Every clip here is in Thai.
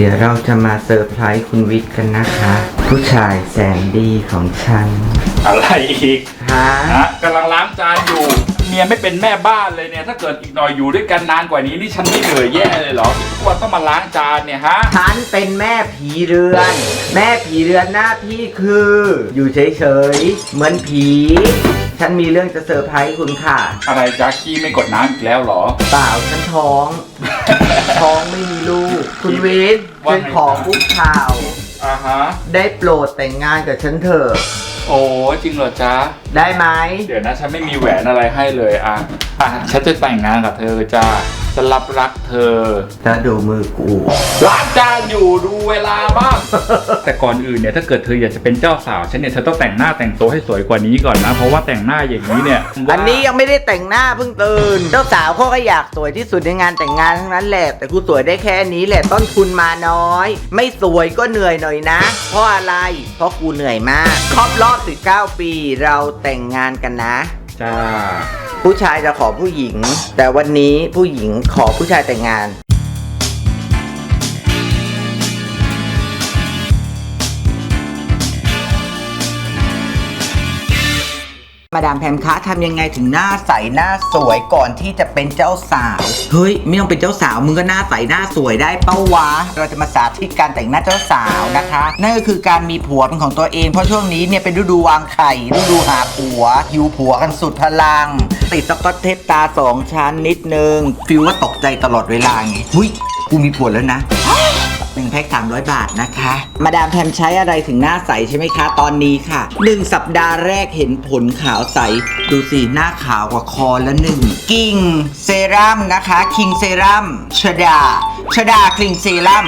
เดี๋ยวเราจะมาเซอร์ไพรส์คุณวิทย์กันนะคะ ผู้ชายแสนดีของฉัน อะไรอีกฮะ ฮะกำลังล้างจานอยู่ เมียไม่เป็นแม่บ้านเลยเนี่ย ถ้าเกิดอีกหน่อยอยู่ด้วยกันนานกว่านี้นี่ฉันไม่เหนื่อยแย่เลยเหรอทุกวันต้องมาล้างจานเนี่ยฮะ ฉันเป็นแม่ผีเรือน แม่ผีเรือนหน้าที่คือ อยู่เฉยๆ เหมือนผี ฉันมีเรื่องจะเซอร์ไพรส์คุณค่ะ อะไรจ้าขี้ไม่กดน้ำอีกแล้วเหรอ เปล่าฉันท้อง ท้องไม่มีลูก คุณวิทย์ว่าฉันไงขอคุกข่าว อ่าฮะ ได้โปรดแต่งงานกับฉันเถอะ โอ้จริงเหรอจ๊ะ ได้ไหม เดี๋ยวนะฉันไม่มีแหวนอะไรให้เลยอะอะฉันจะแต่งงานกับเธอจ้า จะรับรักเธอถ้าดูมือกูล้างจานอยู่ดูเวลาบ้าง แต่ก่อนอื่นเนี่ยถ้าเกิดเธออยากจะเป็นเจ้าสาวฉันเนี่ยเธอต้องแต่งหน้าแต่งตัวให้สวยกว่านี้ก่อนนะ เพราะว่าแต่งหน้าอย่างนี้เนี่ยอันนี้ยังไม่ได้แต่งหน้าเพิ่งตื่น เจ้าสาวเขาก็อยากสวยที่สุดในงานแต่งงานทั้งนั้นแหละ แต่กูสวยได้แค่นี้แหละต้นทุนมาน้อย ไม่สวยก็เหนื่อยหน่อยนะ เพราะอะไร เพราะกูเหนื่อยมาก ครบรอบ19ปีเราแต่งงานกันนะ จ้า ผู้ชายจะขอผู้หญิง แต่วันนี้ผู้หญิงขอผู้ชายแต่งงาน มาดามแพมคะทำยังไงถึงหน้าใสหน้าสวยก่อนที่จะเป็นเจ้าสาว เฮ้ย ไม่ต้องเป็นเจ้าสาวมึงก็หน้าใสหน้าสวยได้เป้าวะ เราจะมาสาธิตการแต่งหน้าเจ้าสาวนะคะ นั่นก็คือการมีผัวเป็นของตัวเอง เพราะช่วงนี้เนี่ยเป็นฤดูวางไข่ฤดูหาผัวหิวผัวกันสุดพลัง ติดสกอตเทปตาสองชั้นนิดนึงฟิลว่าตกใจตลอดเวลาไงหุ้ยกูมีผัวแล้วนะ 1แพ็ค300 บาทนะคะ มาดามแพมใช้อะไรถึงหน้าใสใช่ไหมคะ ตอนนี้ค่ะ 1 สัปดาห์แรกเห็นผลขาวใส ดูสิหน้าขาวกว่าคอละหนึ่งกิ้งเซรั่มนะคะคิงเซรั่มชดาชดาคลิงเซรั่ม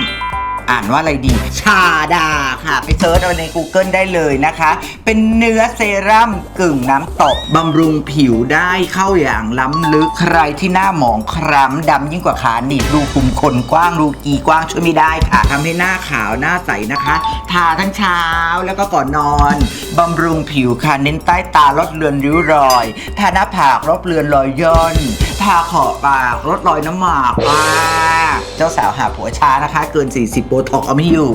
อ่านว่าอะไรดี ชาดาค่ะ ไปเซิร์ชเอาใน Google ได้เลยนะคะ เป็นเนื้อเซรั่มกึ่งน้ำตกบำรุงผิวได้เข้าอย่างล้ำลึกใครที่หน้าหมองคล้ำดำยิ่งกว่าขาหนีบรูขุมขนกว้างรูกีกว้างช่วยไม่ได้ค่ะทำให้หน้าขาวหน้าใสนะคะ ทาทั้งเช้าแล้วก็ก่อนนอนบำรุงผิวค่ะเน้นใต้ตาลดเลือนริ้วรอย ทาหน้าผากลดเลือนรอยย่น ทาขอบปากลดรอยน้ำหมากอ่าเจ้าสาวหาผัวช้านะคะ เกิน 40โบท็อกเอาไม่อยู่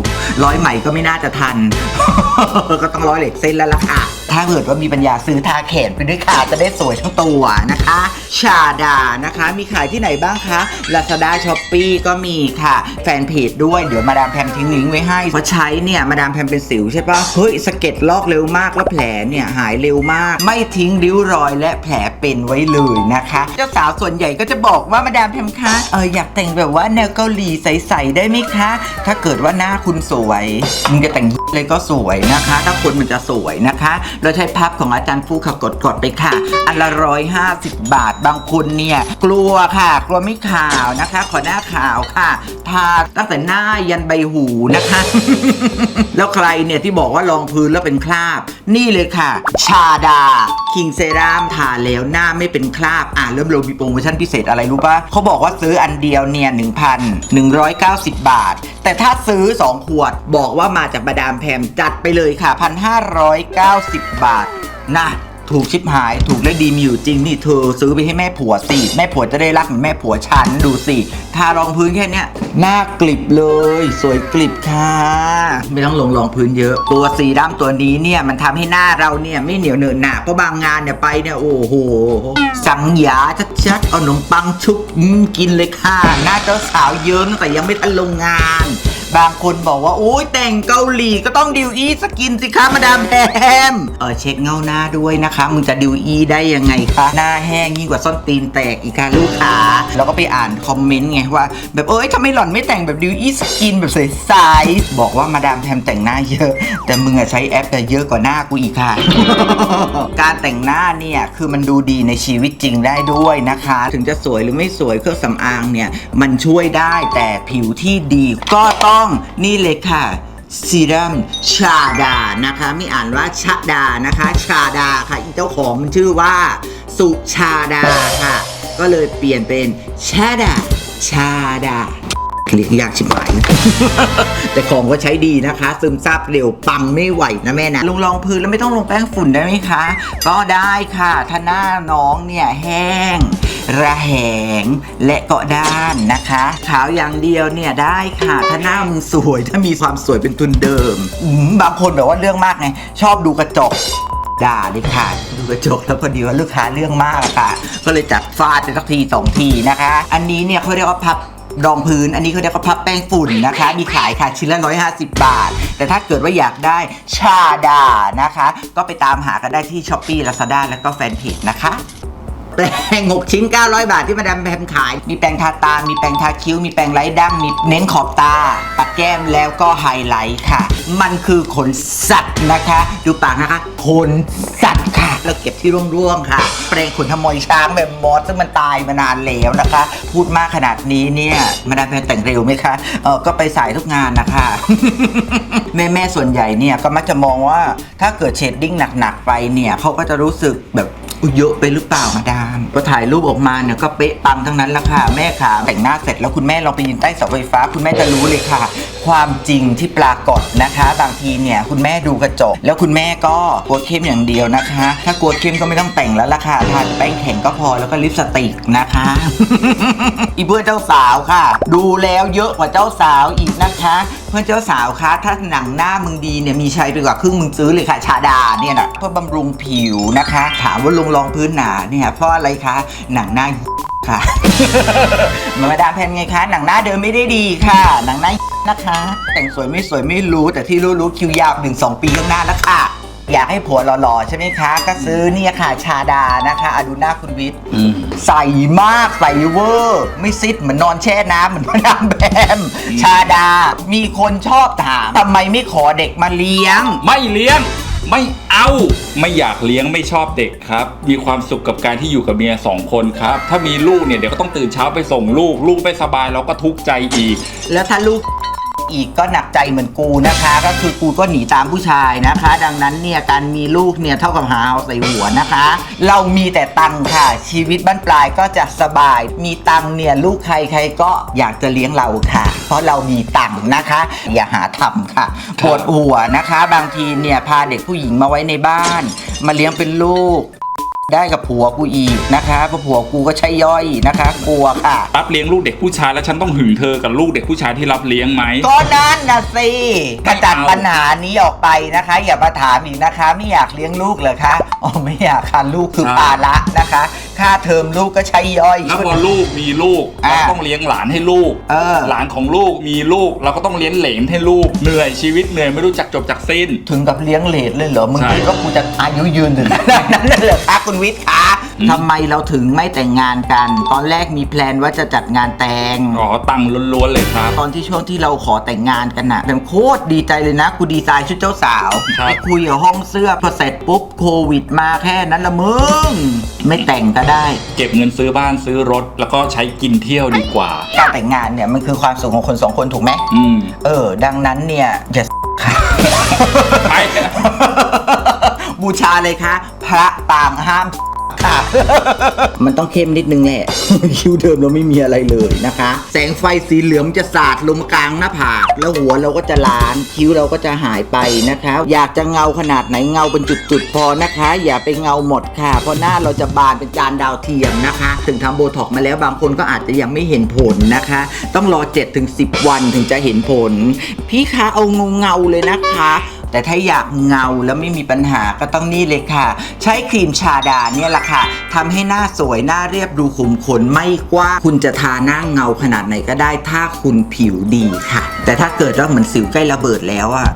ร้อยใหม่ก็ไม่น่าจะทัน ก็ต้องร้อยเหล็กเส้นแล้วล่ะค่ะ ถ้าเกิดว่ามีปัญญาซื้อทาแขนไปด้วยค่ะจะได้สวยทั้งตัวนะคะ ชาดานะคะ มีขายที่ไหนบ้างคะ Lazada s h o p e e ก็มีค่ะ แฟนเพจด้วยเดี๋ยวมาดามแพมทิ้งลิงก์ไว้ให้เพราะใช้เนี่ยมาดามแพมเป็นสิวใช่ปะเฮ้ยสะเก็ดลอกเร็วมากแล้วแผลเนี่ยหายเร็วมาก ไม่ทิ้งริ้วรอยและแผลเป็นไว้เลยนะคะ เจ้าสาวส่วนใหญ่ก็จะบอกว่ามาดามแพมคะเอออยากแต่งแบบว่าแนวเกาหลีใสๆได้ไหมคะ ถ้าเกิดว่าหน้าคุณสวยมึงจะแต่งเลยก็สวยนะคะ ถ้าคนมันจะสวยนะคะเราใช้พับของอาจารย์ฟูค่ะกดกดๆไปค่ะ อันละร้อยห้าสิบบาทบางคนเนี่ยกลัวค่ะ กลัวไม่ขาวนะคะ ขอหน้าขาวค่ะ ทาตั้งแต่หน้ายันใบหูนะคะ แล้วใครเนี่ยที่บอกว่ารองพื้นแล้วเป็นคราบ นี่เลยค่ะ ชาดาคิงเซรั่มทาแล้วหน้าไม่เป็นคราบ อะเริ่มเรามีโปรโมชั่นพิเศษอะไรรู้ปะเขาบอกว่าซื้ออันเดียวเนี่ย1,190บาท แต่ถ้าซื้อ2ขวดบอกว่ามาจากบาดามแพมจัดไปเลยค่ะ1,590บบาทนะถูกชิบหายถูกและดีมีอยู่จริงนี่เธอซื้อไปให้แม่ผัวสิแม่ผัวจะได้รักเหมือนแม่ผัวฉันดูสิทารองพื้นแค่เนี้ยหน้ากลิบเลย สวยกลิบค่ะ ไม่ต้องลงรองพื้นเยอะ ตัวสีดำตัวนี้เนี่ยมันทำให้หน้าเราเนี่ยไม่เหนียวเหนอะหนะเพราะบางงานเนี่ยไปเนี่ยโอ้โหสังหยาชัดๆเอาขนมปังชุบกินเลยค่ะ หน้าเจ้าสาวเยิ้มตั้งแต่ยังไม่ทันลงงาน บางคนบอกว่าโอ้ยแต่งเกาหลีก็ต้องดิวอีสกินสิคะมาดามแพมเออเช็คเงาหน้าด้วยนะคะ มึงจะดิวอีได้ยังไงคะหน้าแห้งยิ่งกว่าส้นตีนแตกอีกค่ะลูกค้าแล้วก็ไปอ่านคอมเมนต์ไงว่า แบบเอ้ยทำไมหล่อนไม่แต่งแบบดิวอีสกินแบบใสๆบอกว่ามาดามแพมแต่งหน้าเยอะ แต่มึงอะใช้แอปแต่เยอะกว่าหน้ากูอีกค่ะ การแต่งหน้าเนี่ยคือมันดูดีในชีวิตจริงได้ด้วยนะคะ ถึงจะสวยหรือไม่สวยเครื่องสำอางเนี่ยมันช่วยได้แต่ผิวที่ดีก็ต้องนี่เลยค่ะซีรัมชาดานะคะไม่อ่านว่าชาดานะคะ ชาดาค่ะอีเจ้าของมันชื่อว่า สุชาดาค่ะ ก็เลยเปลี่ยนเป็นชาดาชาดา เรียกยากชิบหายแต่ของก็ใช้ดีนะคะ ซึมซาบเร็วปังไม่ไหวนะแม่นะลงรองพื้นแล้วไม่ต้องลงแป้งฝุ่นได้ไหมคะ ก็ได้ค่ะ ถ้าหน้าน้องเนี่ยแห้ง ระแหงและก็ด้านนะคะ ขาวอย่างเดียวเนี่ยได้ค่ะ ถ้าหน้ามึงสวยถ้ามีความสวยเป็นทุนเดิมอืมบางคนแบบว่าเรื่องมากไงชอบดูกระจกด่าเลยค่ะ ดูกระจกแล้วพอดีว่าลูกค้าเรื่องมากอะค่ะ ก็เลยจัดฟาดไปสักทีสองทีนะคะ อันนี้เนี่ยเขาเรียกว่าพับ รองพื้น อันนี้เขาเรียกว่าพับแป้งฝุ่นนะคะ มีขายค่ะชิ้นละ 150 บาท แต่ถ้าเกิดว่าอยากได้ชาดานะคะ ก็ไปตามหากันได้ที่ช้อปปี้ลาซาด้าแล้วก็แฟนเพจนะคะ แปรง6ชิ้น 900 บาทที่มาดามแพมขาย มีแปรงทาตา มีแปรงทาคิ้ว มีแปรงไร้ดั้ง มีเน้นขอบตา ปัดแก้มแล้วก็ไฮไลท์ค่ะ มันคือขนสัตว์นะคะ ดูปากนะคะขนสัตว์ค่ะ เราเก็บที่ร่วงๆค่ะ แปรงขนขโมยช้างแบบมอสซึ่งมันตายมานานแล้วนะคะ พูดมากขนาดนี้เนี่ยมาดามแพมแต่งเร็วไหมคะ เออก็ไปสายทุกงานนะคะ แม่แม่ๆส่วนใหญ่เนี่ยก็มักจะมองว่าถ้าเกิดเชดดิ้งหนักๆไปเนี่ยเขาก็จะรู้สึกแบบ อุ๊ยเยอะไปหรือเปล่ามาดามก็ถ่ายรูปออกมาเนี่ยก็เป๊ะปังทั้งนั้นละค่ะแม่ขาแต่งหน้าเสร็จแล้วคุณแม่ลองไปยืนใต้เสาไฟฟ้า คุณแม่จะรู้เลยค่ะ ความจริงที่ปรากฏนะคะ บางทีเนี่ยคุณแม่ดูกระจก แล้วคุณแม่ก็กลัวเข้มอย่างเดียวนะคะ ถ้ากลัวเข้มก็ไม่ต้องแต่งแล้วล่ะค่ะทาแป้งแข็งก็พอแล้วก็ลิปสติกนะคะ อีเพื่อนเจ้าสาวค่ะ ดูแล้วเยอะกว่าเจ้าสาวอีกนะคะ เพื่อนเจ้าสาวคะถ้าหนังหน้ามึงดีเนี่ยมีใช้ไปกว่าครึ่งมึงซื้อเลยค่ะชาดาเนี่ยนะเพื่อบำรุงผิวนะคะ ถามว่าลงรองพื้นหนาเนี่ยเพราะอะไรคะหนังหน้าค่ะ มาดามแพนไงคะ หนังหน้าเดิมไม่ได้ดีค่ะ หนังหน้านะคะ แต่งสวยไม่สวยไม่รู้แต่ที่รู้รู้คิวยาวหนึ่งสองปีข้างหน้าแล้วค่ะอยากให้ผัวหล่อๆใช่ไหมคะ ก็ซื้อเนี่ยค่ะ ชาดานะคะอะดูหน้าคุณวิทย์อืมใสมากใสเวอร์ ไม่ซิดเหมือนนอนแช่น้ำเหมือนพระนามแบม ชาดา มีคนชอบถามทำไมไม่ขอเด็กมาเลี้ยง ไม่เลี้ยง ไม่เอาไม่อยากเลี้ยงไม่ชอบเด็กครับ มีความสุขกับการที่อยู่กับเมียสองคนครับ ถ้ามีลูกเนี่ยเดี๋ยวก็ต้องตื่นเช้าไปส่งลูก ลูกไม่สบายเราก็ทุกข์ใจอีก แล้วถ้าลูก อีกก็หนักใจเหมือนกูนะคะ ก็คือกูก็หนีตามผู้ชายนะคะ ดังนั้นเนี่ยการมีลูกเนี่ยเท่ากับหาเอาใส่หัวนะคะ เรามีแต่ตังค่ะ ชีวิตบ้านปลายก็จะสบาย มีตังเนี่ยลูกใครใครก็อยากจะเลี้ยงเราค่ะ เพราะเรามีตังนะคะ อย่าหาทำค่ะปวดหัวนะคะ บางทีเนี่ยพาเด็กผู้หญิงมาไว้ในบ้าน มาเลี้ยงเป็นลูก ได้กับผัวกูอีกนะคะเพราะผัวกูก็ใช่ย่อยนะคะ กลัวค่ะ รับเลี้ยงลูกเด็กผู้ชายแล้วฉันต้องหึงเธอกับลูกเด็กผู้ชายที่รับเลี้ยงไหม ก็นั่นนะสิกระจัดไม่เอาปัญหานี้ออกไปนะคะ อย่ามาถามอีกนะคะ ไม่อยากเลี้ยงลูกเหรอคะอ๋อไม่อยากค่ะลูกคือภาระนะคะ ค่าเทอมลูกก็ใช้ย่อย แล้วพอลูกมีลูกอ่าเราต้องเลี้ยงหลานให้ลูกเออ หลานของลูกมีลูกเราก็ต้องเลี้ยงเหลนให้ลูกเหนื่อยชีวิตเหนื่อยไม่รู้จักจบจากสิ้น ถึงกับเลี้ยงเลดเลยเหรอ มึงใช่ คิดว่ากูจะอายุยืนถึงขนาดนั้นเลยเหรอคะคุณวิทย์คะอืม ทำไมเราถึงไม่แต่งงานกัน ตอนแรกมีแพลนว่าจะจัดงานแต่ง อ๋อตังค์ล้วนๆเลยครับ ตอนที่ช่วงที่เราขอแต่งงานกันน่ะแบบโคตรดีใจเลยนะกูดีไซน์ชุดเจ้าสาวครับ ไปคุยกับห้องเสื้อพอเสร็จปุ๊บโควิดมาแค่นั้นละมึง ไม่แต่งก็ได้ เก็บเงินซื้อบ้านซื้อรถ แล้วก็ใช้กินเที่ยวดีกว่า การแต่งงานเนี่ยมันคือความสุขของคนสองคนถูกไหม อืมเออ ดังนั้นเนี่ยอย่าค่ะไป บูชาเลยคะ พระต่างห้าม ค่ะ มันต้องเข้มนิดนึงแหละ คิ้วเดิมเราไม่มีอะไรเลยนะคะ แสงไฟสีเหลืองจะสาดลงกลางหน้าผากแล้วหัวเราก็จะล้าน คิ้วเราก็จะหายไปนะคะ อยากจะเงาขนาดไหนเงาเป็นจุดๆพอนะคะ อย่าไปเงาหมดค่ะ เพราะหน้าเราจะบานเป็นจานดาวเทียมนะคะ ถึงทำโบท็อกมาแล้วบางคนก็อาจจะยังไม่เห็นผลนะคะ ต้องรอ7-10 วันถึงจะเห็นผล พี่คะเอาเงาเงาๆเลยนะคะ แต่ถ้าอยากเงาแล้วไม่มีปัญหาก็ต้องนี่เลยค่ะ ใช้ครีมชาดาเนี่ยแหละค่ะทำให้หน้าสวยหน้าเรียบดูขุมขนไม่กว้างคุณจะทาหน้าเงาขนาดไหนก็ได้ถ้าคุณผิวดีค่ะ แต่ถ้าเกิดว่าเหมือนสิวใกล้ระเบิดแล้วอะ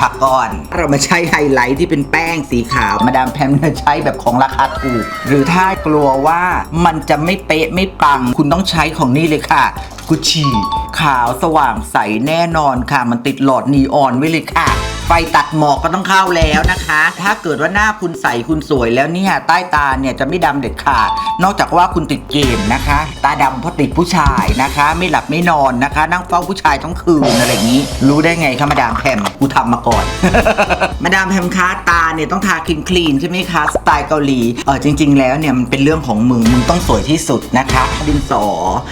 พักก่อน เรามาใช้ไฮไลท์ที่เป็นแป้งสีขาวมาดามแพมใช้แบบของราคาถูก หรือถ้ากลัวว่ามันจะไม่เป๊ะไม่ปัง คุณต้องใช้ของนี่เลยค่ะ กุชชี่ ขาวสว่างใสแน่นอนค่ะ มันติดหลอดนีออนไว้เลยค่ะ ไฟตัดหมอกก็ต้องเข้าแล้วนะคะ ถ้าเกิดว่าหน้าคุณใสคุณสวยแล้วเนี่ยใต้ตาเนี่ยจะไม่ดำเด็ดขาด นอกจากว่าคุณติดเกมนะคะ ตาดำเพราะติดผู้ชายนะคะ ไม่หลับไม่นอนนะคะ นั่งเฝ้าผู้ชายทั้งคืนอะไรอย่างนี้ รู้ได้ไงคะมาดามแพมกูทำมาก่อน มาดามแพมคะตาเนี่ยต้องทาคลีนคลีนใช่ไหมคะสไตล์เกาหลีเออจริง ๆ แล้วเนี่ยมันเป็นเรื่องของมึงมึงต้องสวยที่สุดนะคะ ดินสอ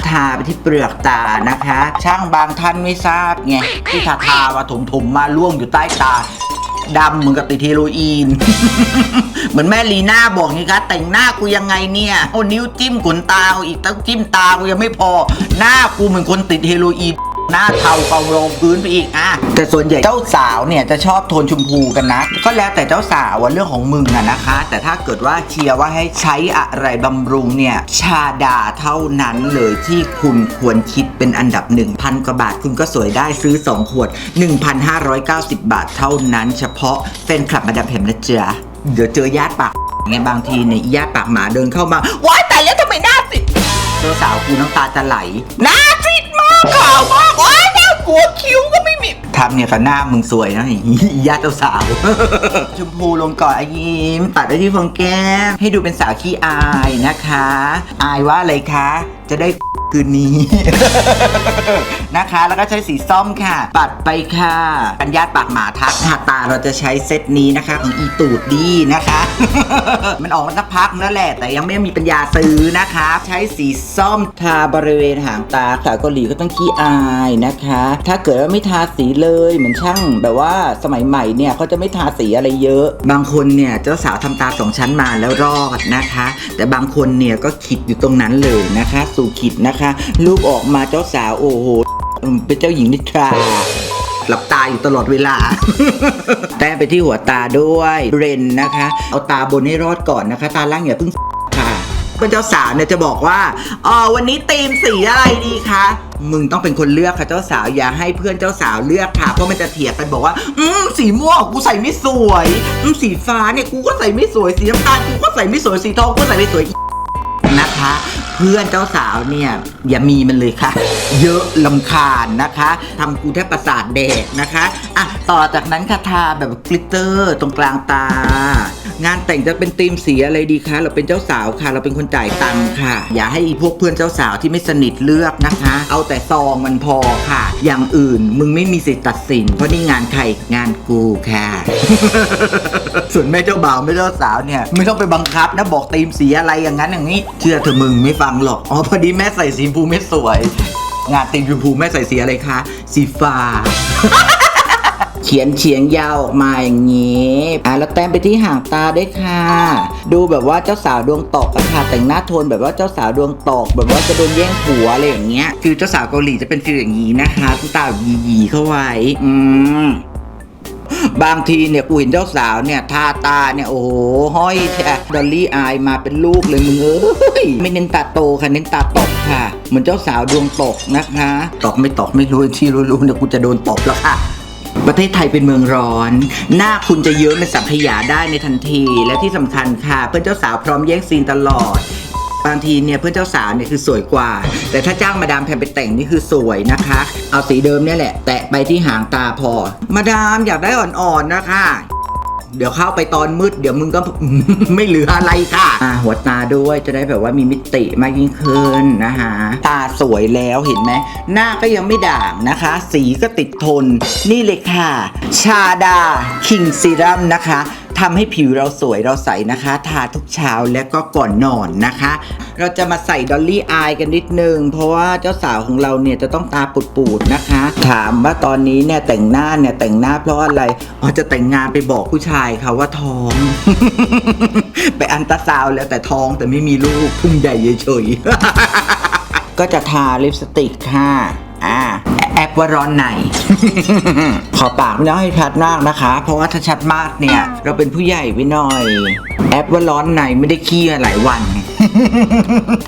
ทาไปที่เปลือกตานะคะ ช่างบางท่านไม่ทราบไงที่ทาทามาถมถมๆมาล่วงอยู่ใต้ตาดำเหมือนกับติดเฮโรอีน เหมือนแม่ลีน่าบอกไงคะแต่งหน้ากูยังไงเนี่ยเอานิ้วจิ้มขนตาเอาอีกต้องจิ้มตากูยังไม่พอ หน้ากูเหมือนคนติดเฮโรอีน หน้าเทาเกาโรงพื้นไปอีกอะแต่ส่วนใหญ่เจ้าสาวเนี่ยจะชอบโทนชมพูกันนะ ก็แล้วแต่เจ้าสาวว่าเรื่องของมึงอะนะคะ แต่ถ้าเกิดว่าเชียร์ว่าให้ใช้อะไรบำรุงเนี่ยชาดาเท่านั้นเลยที่คุณควรคิดเป็นอันดับ 1,000 กว่าบาท คุณก็สวยได้ซื้อ 2 ขวด 1,590 บาทเท่านั้น เฉพาะแฟนคลับมาดามแพมนะจ๊ะเดี๋ยวเจอญาติปากไงบางทีเนี่ยญาติปากหมาเดินเข้ามาว้ายแต่แล้วทำไมหน้าสิเจ้าสาวกูน้ำตาจะไหลหน้าสิมาก ขาวมากว้ายน่ากลัวคิ้วก็ไม่มีทำเนี่ยกับหน้ามึงสวยนะไอ้ญาติเจ้าสาว ชมพูลงก่อนอายิ้มตัดได้ที่ฟองแก้ม ให้ดูเป็นสาวขี้อายนะคะ อายว่าอะไรคะ จะได้คืนนี้ นะคะ แล้วก็ใช้สีส้มค่ะ ปัดไปค่ะปัญญาติปากหมาทักหาตาเราจะใช้เซตนี้นะคะ ของอีตูดดีนะคะ มันออกมาสักพักแล้วแหละ แต่ยังไม่มีปัญญาซื้อนะคะใช้สีส้มทาบริเวณหางตาสาวเกาหลีก็ต้องขี้อายนะคะ ถ้าเกิดว่าไม่ทาสีเลยเหมือนช่างแบบว่าสมัยใหม่เนี่ยเขาจะไม่ทาสีอะไรเยอะ บางคนเนี่ยเจ้าสาวทำตาสองชั้นมาแล้วรอดนะคะ แต่บางคนเนี่ยก็ขิดอยู่ตรงนั้นเลยนะคะ สู่ขิดนะคะรูปออกมาเจ้าสาวโอ้โหเป็นเจ้าหญิงนิทรา หลับตาอยู่ตลอดเวลา แต้มไปที่หัวตาด้วยเรนนะคะ เอาตาบนให้รอดก่อนนะคะ ตาล่างอย่าเพิ่งค่ะเพื่อนเจ้าสาวเนี่ยจะบอกว่าอ๋อวันนี้ธีมสีอะไรดีคะมึงต้องเป็นคนเลือกค่ะเจ้าสาวอย่าให้เพื่อนเจ้าสาวเลือกค่ะเพราะมันจะเถียงกันบอกว่า อืมสีม่วงกูใส่ไม่สวยอืมสีฟ้าเนี่ยกูก็ใส่ไม่สวยสีน้ำตาลกูก็ใส่ไม่สวยสีทองกูก็ใส่ไม่สวยนะคะ เพื่อนเจ้าสาวเนี่ยอย่ามีมันเลยค่ะ เยอะลำคาญนะคะทำกูแทบประสาทแดกนะคะอะต่อจากนั้นค่ะทาแบบกลิตเตอร์ตรงกลางตา งานแต่งจะเป็นธีมสีอะไรดีคะ เราเป็นเจ้าสาวค่ะ เราเป็นคนจ่ายตังค์ค่ะ อย่าให้พวกเพื่อนเจ้าสาวที่ไม่สนิทเลือกนะคะ เอาแต่ซองมันพอค่ะ อย่างอื่นมึงไม่มีสิทธิ์ตัดสิน เพราะนี่งานใครงานกูค่ะ ส่วนแม่เจ้าบ่าวแม่เจ้าสาวเนี่ยไม่ต้องไปบังคับนะบอกธีมสีอะไรอย่างนั้นอย่างนี้ เชื่อเธอมึงไม่ฟังหรอก อ๋อพอดีแม่ใส่สีชมพูไม่สวย งานธีมชมพูแม่ใส่สีอะไรคะ สีฟ้า ขียนเฉียงยาวออกมาอย่างนี้อะแล้วแต้มไปที่หางตาด้วยค่ะ ดูแบบว่าเจ้าสาวดวงตกอะค่ะแต่งหน้าโทนแบบว่าเจ้าสาวดวงตก แบบว่าจะโดนแย่งผัวอะไรอย่างเงี้ยฟิลเจ้าสาวเกาหลีจะเป็นฟิลอย่างนี้นะคะตาแบบหยีๆเข้าไว้ อืมบางทีเนี่ยกูเห็นเจ้าสาวเนี่ยทาตาเนี่ยโอ้โหห้อยแท้ดอลลี่อายมาเป็นลูกเลยมึงเอ้ยไม่เน้นตาโตค่ะเน้นตาตกค่ะ เหมือนเจ้าสาวดวงตกนะคะ ตกไม่ตกไม่รู้ที่รู้ๆเนี่ยกูจะโดนตบแล้วค่ะ ประเทศไทยเป็นเมืองร้อน หน้าคุณจะเยิ้มเป็นสังขยาได้ในทันที และที่สำคัญค่ะเพื่อนเจ้าสาวพร้อมแย่งซีนตลอดบางทีเนี่ยเพื่อนเจ้าสาวเนี่ยคือสวยกว่า แต่ถ้าจ้างมาดามแพมไปแต่งนี่คือสวยนะคะ เอาสีเดิมเนี่ยแหละ แตะไปที่หางตาพอ มาดามอยากได้อ่อนๆนะคะ เดี๋ยวเข้าไปตอนมืด เดี๋ยวมึงก็ ไม่เหลืออะไรค่ะอ่าหัวตาด้วยจะได้แบบว่ามีมิติมากยิ่งขึ้นนะคะตาสวยแล้วเห็นไหมหน้าก็ยังไม่ด่างนะคะ สีก็ติดทน นี่เลยค่ะ ชาดาคิงซีรัมนะคะ ทำให้ผิวเราสวยเราใสนะคะ ทาทุกเช้าและก็ก่อนนอนนะคะ เราจะมาใส่ดอลลี่อายกันนิดนึง เพราะว่าเจ้าสาวของเราเนี่ยจะต้องตาปูดๆนะคะ ถามว่าตอนนี้เนี่ยแต่งหน้าเนี่ยแต่งหน้าเพราะอะไรอ๋อจะแต่งงานไปบอกผู้ชายค่ะว่าท้อง ไปอันตราซาวแล้วแต่ท้องแต่ไม่มีลูกพุ่งใหญ่เฉยๆก็จะทาลิปสติกค่ะ อ่า แอปว่าร้อนใน ขอปากไม่ต้องให้ชัดมากนะคะ เพราะว่าถ้าชัดมากเนี่ย เราเป็นผู้ใหญ่ไปหน่อย แอปว่าร้อนในไม่ได้ขี้มาหลายวัน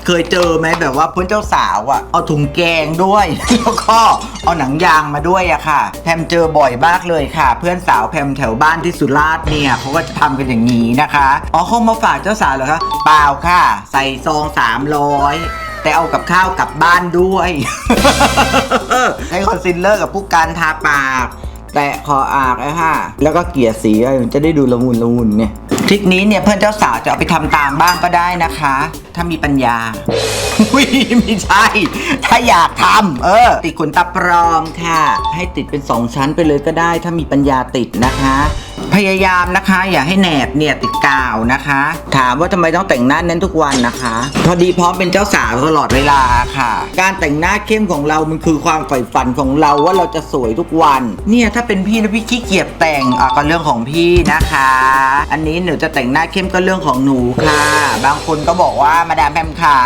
เคยเจอไหมแบบว่าเพื่อนเจ้าสาวอะเอาถุงแกงด้วย แล้วก็เอาหนังยางมาด้วยอะค่ะ แพมเจอบ่อยมากเลยค่ะ เพื่อนสาวแพมแถวบ้านที่สุราษฎร์เนี่ยเขาก็จะทำกันอย่างนี้นะคะอ๋อเขามาฝากเจ้าสาวเหรอคะเปล่าค่ะ ใส่ซองสามร้อย แต่เอากับข้าวกลับบ้านด้วย ให้คอนซีลเลอร์กับผู้การทาปาก แตะคออากไอ้ห่าแล้วก็เกลี่ยสีไว้มันจะได้ดูละมุนละมุนเนี่ยทริคนี้เนี่ยเพื่อนเจ้าสาวจะเอาไปทำตามบ้างก็ได้นะคะ ถ้ามีปัญญา อุ้ยไม่ใช่ ถ้าอยากทำเออ ติดขนตาปลอมค่ะ ให้ติดเป็นสองชั้นไปเลยก็ได้ ถ้ามีปัญญาติดนะคะ พยายามนะคะ อย่าให้แหนบเนี่ยติดกาวนะคะ ถามว่าทำไมต้องแต่งหน้าเน้นทุกวันนะคะ พอดีพร้อมเป็นเจ้าสาวตลอดเวลาค่ะ การแต่งหน้าเข้มของเรามันคือความใฝ่ฝันของเราว่าเราจะสวยทุกวัน เนี่ยถ้าเป็นพี่นะพี่ขี้เกียจแต่งอะก็เรื่องของพี่นะคะ อันนี้หนูจะแต่งหน้าเข้มก็เรื่องของหนูค่ะ บางคนก็บอกว่ามาดามแพมขา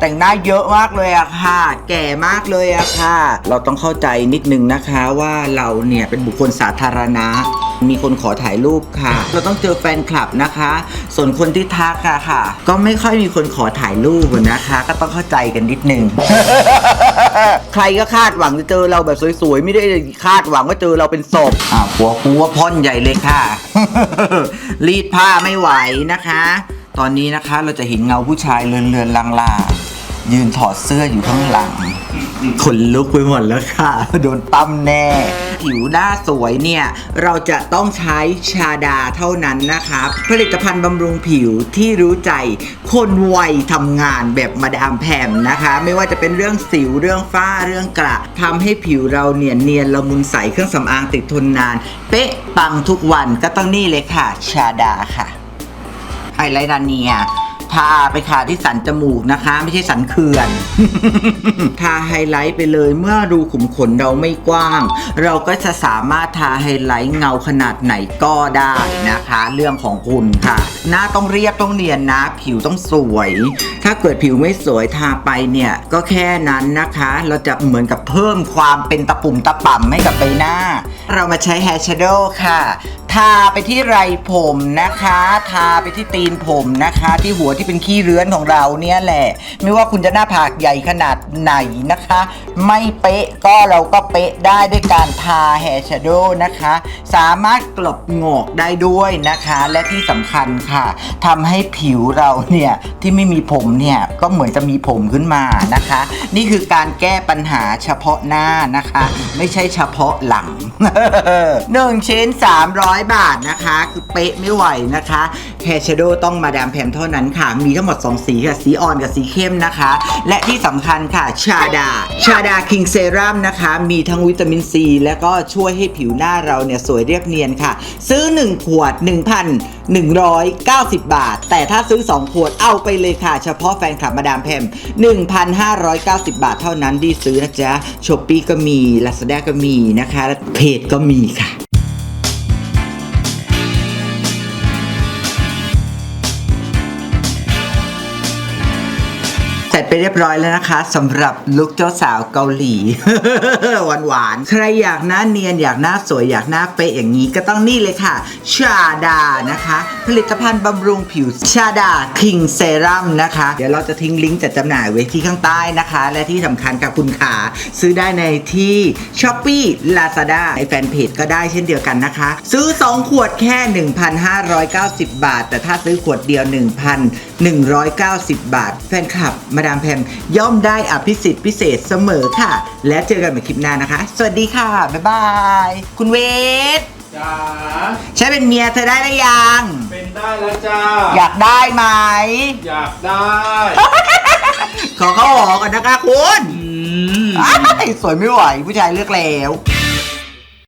แต่งหน้าเยอะมากเลยอะค่ะ แก่มากเลยอะค่ะ เราต้องเข้าใจนิดนึงนะคะว่าเราเนี่ยเป็นบุคคลสาธารณะ มีคนขอถ่ายรูปค่ะ เราต้องเจอแฟนคลับนะคะ ส่วนคนที่ทักอะค่ะ ก็ไม่ค่อยมีคนขอถ่ายรูปนะคะ ก็ต้องเข้าใจกันนิดนึง ใครก็คาดหวังจะเจอเราแบบสวยๆ ไม่ได้คาดหวังว่าเจอเราเป็นศพอ่าหัวคูว่าพ่อนใหญ่เลยค่ะ รีดผ้าไม่ไหวนะคะ ตอนนี้นะคะเราจะเห็นเงาผู้ชายเลือนๆลางๆ ยืนถอดเสื้ออยู่ข้างหลัง ขนลุกไปหมดแล้วค่ะ โดนปั้มแน่ ผิวหน้าสวยเนี่ย เราจะต้องใช้ชาดาเท่านั้นนะครับ ผลิตภัณฑ์บำรุงผิวที่รู้ใจคนวัยทำงานแบบมาดามแพมนะคะ ไม่ว่าจะเป็นเรื่องสิวเรื่องฝ้าเรื่องกระทำให้ผิวเราเนี่ยเนียนละมุนใสเครื่องสำอางติดทนนาน เป๊ะปังทุกวันก็ต้องนี่เลยค่ะ ชาดาค่ะไฮไลท์ดาเนีย ทาไปค่ะที่สันจมูกนะคะ ไม่ใช่สันเขื่อน ทาไฮไลท์ไปเลยเมื่อรูขุมขนเราไม่กว้าง เราก็จะสามารถทาไฮไลท์เงาขนาดไหนก็ได้นะคะ เรื่องของคุณค่ะ หน้าต้องเรียบต้องเนียนนะ ผิวต้องสวย ถ้าเกิดผิวไม่สวยทาไปเนี่ย ก็แค่นั้นนะคะ เราจะเหมือนกับเพิ่มความเป็นตะปุ่มตะป่ำให้กับใบหน้า เรามาใช้แฮร์ชโดว์ค่ะ ทาไปที่ไรผมนะคะ ทาไปที่ตีนผมนะคะ ที่หัวที่เป็นขี้เรื้อนของเราเนี่ยแหละ ไม่ว่าคุณจะหน้าผากใหญ่ขนาดไหนนะคะ ไม่เป๊ะก็เราก็เป๊ะได้ด้วยการทาแฮร์ชโดว์นะคะ สามารถกลบงอกได้ด้วยนะคะ และที่สำคัญค่ะทำให้ผิวเราเนี่ยที่ไม่มีผมเนี่ยก็เหมือนจะมีผมขึ้นมานะคะ นี่คือการแก้ปัญหาเฉพาะหน้านะคะ ไม่ใช่เฉพาะหลัง หนึ่งชิ้น 300 บาทนะคะ คือเป๊ะไม่ไหวนะคะ แฮร์ชโดต้องมาดามแพมเท่านั้นค่ะ มีทั้งหมด 2 สีค่ะ สีอ่อนกับสีเข้มนะคะ และที่สำคัญค่ะ ชาดา ชาดาคิงเซรั่มนะคะ มีทั้งวิตามินซี และก็ช่วยให้ผิวหน้าเราเนี่ยสวยเรียบเนียนค่ะ ซื้อ 1 ขวด 1,190 บาท แต่ถ้าซื้อ 2 ขวดเอาไปเลยค่ะ เฉพาะแฟนคลับมาดามแพม1,590 บาทเท่านั้นดีซื้อนะจ๊ะช้อปปี้ก็มี Lazada ก็มีนะคะเพจก็มีค่ะ ไปเรียบร้อยแล้วนะคะสำหรับลุคเจ้าสาวเกาหลี หวานหวานๆใครอยากหน้าเนียนอยากหน้าสวยอยากหน้าเป๊ะอย่างนี้ก็ต้องนี่เลยค่ะ ชาดานะคะ ผลิตภัณฑ์บำรุงผิวชาดาคิงเซรั่มนะคะ เดี๋ยวเราจะทิ้งลิงก์จัดจำหน่ายไว้ที่ข้างใต้นะคะ และที่สำคัญกับคุณขาซื้อได้ในที่ s h อ p e e Lazada ในแฟนเพจก็ได้เช่นเดียวกันนะคะ ซื้อ 2 ขวดแค่ 1,590 บาท แต่ถ้าซื้อขวดเดียว 1,190 บาท แฟนคลับมาดามแพมย่อมได้อภิสิทธิ์พิเศษเสมอค่ะ และเจอกันใหม่คลิปหน้านะคะ สวัสดีค่ะ บ๊ายบาย คุณเวทจ้าใช้เป็นเมียเธอได้หรือยัง เป็นได้แล้วจ้า อยากได้ไหม อยากได้ ขอเข้าหอก่อนนะคะคุณอ้ายสวยไม่ไหวผู้ชายเลือกแล้ว